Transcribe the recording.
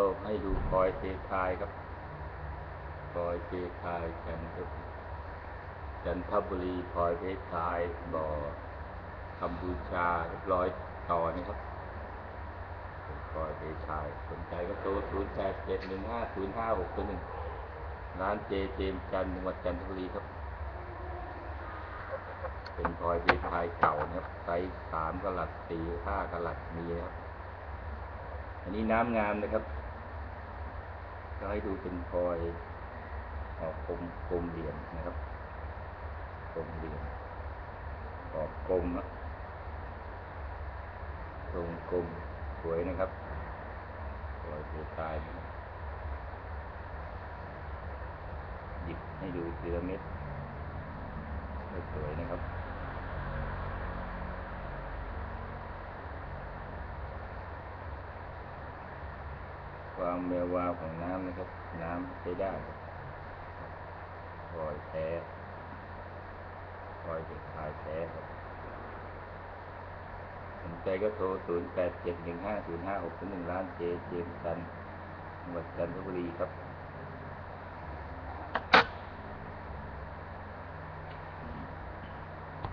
เราให้ดูพลอยเททายครับพลอยเททายจันทบุรีจันทบุรีพลอยเททายบ่อกัมพูชาเรียบร้อยต่อนะครับเป็นพลอยเททายสนใจก็โทรศูนย์แปดเจ็ดหนึ่งห้าศูนย์ห้าหกหนึ่งร้านเจเจมจันทร์จังหวัดจันทบุรีครับ เป็นพลอยเททายเก่านะครับไซส์สามกะลัดสี่ห้ากะลัดมีนะครับอันนี้น้ำงามนะครับ ก็ให้ดูเป็นพลอยออกกลมกลมเหลี่ยมนะครับกลมเหลี่ยมออกกลมนะทรงกลมสวยนะครับพลอยเสือตายนะครับหยิบให้ดูทีละเม็ดก็สวยนะครับ ความแวววาวของน้ำนะครับ น้ำใช้ได้พลอยแท้พลอยเด็กชายแท้ครับสนใจก็โทร 0 8 7 1 5 0 5 6 1 ล้านเจเจมส์จันจังหวัดจันทบุรีครับ